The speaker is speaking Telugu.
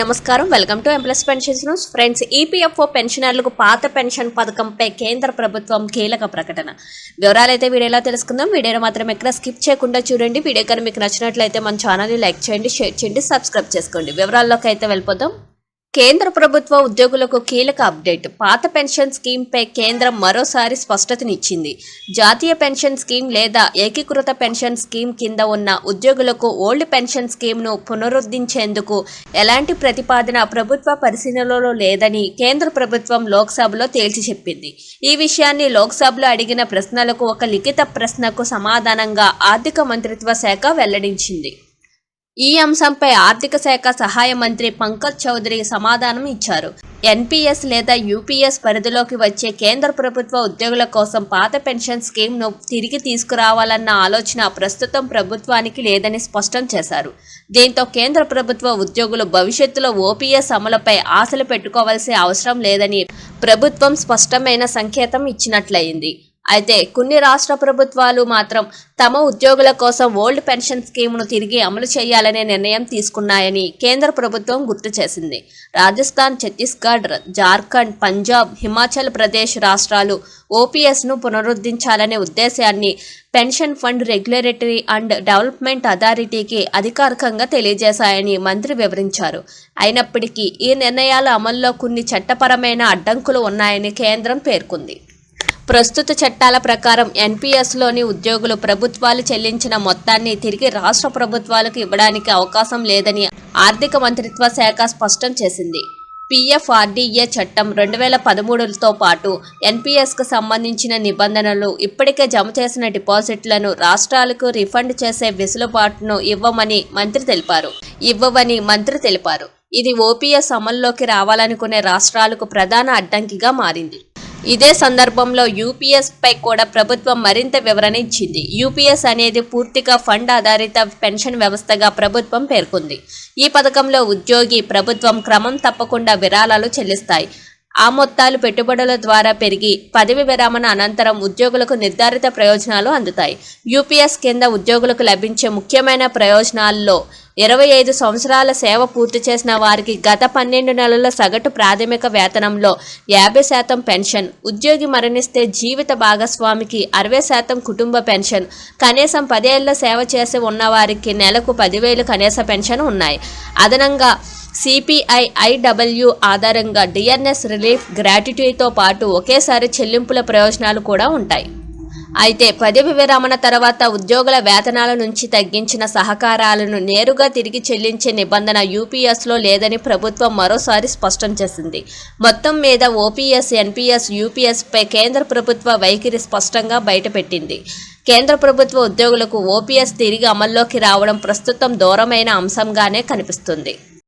నమస్కారం. Welcome to employees pensions news friends EPFO పెన్షనర్లకు పాత పెన్షన్ పథకంపై కేంద్ర ప్రభుత్వం కీలక ప్రకటన. వివరాలు అయితే వీడియోలో తెలుసుకుందాం. వీడియోను మాత్రం ఎక్కడ స్కిప్ చేయకుండా చూడండి. వీడియో కానీ మీకు నచ్చినట్లయితే మన ఛానల్ని లైక్ చేయండి షేర్ చేయండి సబ్స్క్రైబ్ చేసుకోండి. వివరాల్లోకి అయితే వెళ్ళిపోదాం. కేంద్ర ప్రభుత్వ ఉద్యోగులకు కీలక అప్డేట్. పాత పెన్షన్ స్కీమ్ పై కేంద్రం మరోసారి స్పష్టతనిచ్చింది. జాతీయ పెన్షన్ స్కీమ్ లేదా ఏకీకృత పెన్షన్ స్కీమ్ కింద ఉన్న ఉద్యోగులకు ఓల్డ్ పెన్షన్ స్కీమ్ను పునరుద్ధరించేందుకు ఎలాంటి ప్రతిపాదన ప్రభుత్వ పరిశీలనలో లేదని కేంద్ర ప్రభుత్వం లోక్సభలో తేల్చి చెప్పింది. ఈ విషయాన్ని లోక్సభలో అడిగిన ప్రశ్నలకు ఒక లిఖిత ప్రశ్నకు సమాధానంగా ఆర్థిక మంత్రిత్వ శాఖ వెల్లడించింది. ఈ అంశంపై ఆర్థిక శాఖ సహాయ మంత్రి పంకజ్ చౌదరి సమాధానం ఇచ్చారు. ఎన్పిఎస్ లేదా యూపీఎస్ పరిధిలోకి వచ్చే కేంద్ర ప్రభుత్వ ఉద్యోగుల కోసం పాత పెన్షన్ స్కీమ్ను తిరిగి తీసుకురావాలన్న ఆలోచన ప్రస్తుతం ప్రభుత్వానికి లేదని స్పష్టం చేశారు. దీంతో కేంద్ర ప్రభుత్వ ఉద్యోగులు భవిష్యత్తులో ఓపీఎస్ అమలుపై ఆశలు పెట్టుకోవాల్సిన అవసరం లేదని ప్రభుత్వం స్పష్టమైన సంకేతం ఇచ్చినట్లయింది. అయితే కొన్ని రాష్ట్ర ప్రభుత్వాలు మాత్రం తమ ఉద్యోగుల కోసం ఓల్డ్ పెన్షన్ స్కీమ్ను తిరిగి అమలు చేయాలనే నిర్ణయం తీసుకున్నాయని కేంద్ర ప్రభుత్వం గుర్తు చేసింది. రాజస్థాన్ ఛత్తీస్గఢ్ జార్ఖండ్ పంజాబ్ హిమాచల్ ప్రదేశ్ రాష్ట్రాలు ఓపీఎస్ను పునరుద్ధరించాలనే ఉద్దేశాన్ని pension fund regulatory and development అథారిటీకి అధికారికంగా తెలియజేశాయని మంత్రి వివరించారు. అయినప్పటికీ ఈ నిర్ణయాల అమల్లో కొన్ని చట్టపరమైన అడ్డంకులు ఉన్నాయని కేంద్రం పేర్కొంది. ప్రస్తుత చట్టాల ప్రకారం ఎన్పిఎస్లోని ఉద్యోగులు ప్రభుత్వాలు చెల్లించిన మొత్తాన్ని తిరిగి రాష్ట్ర ప్రభుత్వాలకు ఇవ్వడానికి అవకాశం లేదని ఆర్థిక మంత్రిత్వ శాఖ స్పష్టం చేసింది. పిఎఫ్ఆర్డీఏ చట్టం రెండు వేల పదమూడుతో పాటు ఎన్పిఎస్కు సంబంధించిన నిబంధనలు ఇప్పటికే జమ చేసిన డిపాజిట్లను రాష్ట్రాలకు రిఫండ్ చేసే వెసులుబాటును ఇవ్వమని మంత్రి తెలిపారు. ఇవ్వవని మంత్రి తెలిపారు. ఇది ఓపీఎస్ అమల్లోకి రావాలనుకునే రాష్ట్రాలకు ప్రధాన అడ్డంకిగా మారింది. ఇదే సందర్భంలో యూపీఎస్ పై కూడా ప్రభుత్వం మరింత వివరణ ఇచ్చింది యూపీఎస్ అనేది పూర్తిగా ఫండ్ ఆధారిత పెన్షన్ వ్యవస్థగా ప్రభుత్వం పేర్కొంది. ఈ పథకంలో ఉద్యోగి ప్రభుత్వం క్రమం తప్పకుండా విరాళాలు చెల్లిస్తాయి. ఆ మొత్తాలు పెట్టుబడుల ద్వారా పెరిగి పదవి విరమణ అనంతరం ఉద్యోగులకు నిర్ధారిత ప్రయోజనాలు అందుతాయి. యూపీఎస్ కింద ఉద్యోగులకు లభించే ముఖ్యమైన ప్రయోజనాల్లో ఇరవై ఐదు సంవత్సరాల సేవ పూర్తి చేసిన వారికి గత పన్నెండు నెలల సగటు ప్రాథమిక వేతనంలో యాభై శాతం పెన్షన్ ఉద్యోగి మరణిస్తే జీవిత భాగస్వామికి అరవై శాతం కుటుంబ పెన్షన్ కనీసం పదేళ్ళ సేవ చేసి ఉన్నవారికి నెలకు పదివేలు కనీస పెన్షన్ ఉన్నాయి. అదనంగా సిపిఐ ఐడబ్ల్యూ ఆధారంగా డిఎన్ఎస్ రిలీఫ్ గ్రాట్యుటీతో పాటు ఒకేసారి చెల్లింపుల ప్రయోజనాలు కూడా ఉంటాయి. అయితే పదవి విరమణ తర్వాత ఉద్యోగుల వేతనాల నుంచి తగ్గించిన సహకారాలను నేరుగా తిరిగి చెల్లించే నిబంధన యూపీఎస్లో లేదని ప్రభుత్వం మరోసారి స్పష్టం చేసింది. మొత్తం మీద ఓపీఎస్ ఎన్పీఎస్ యూపీఎస్పై కేంద్ర ప్రభుత్వ వైఖరి స్పష్టంగా బయటపెట్టింది. కేంద్ర ప్రభుత్వ ఉద్యోగులకు ఓపీఎస్ తిరిగి అమల్లోకి రావడం ప్రస్తుతం దూరమైన అంశంగానే కనిపిస్తుంది.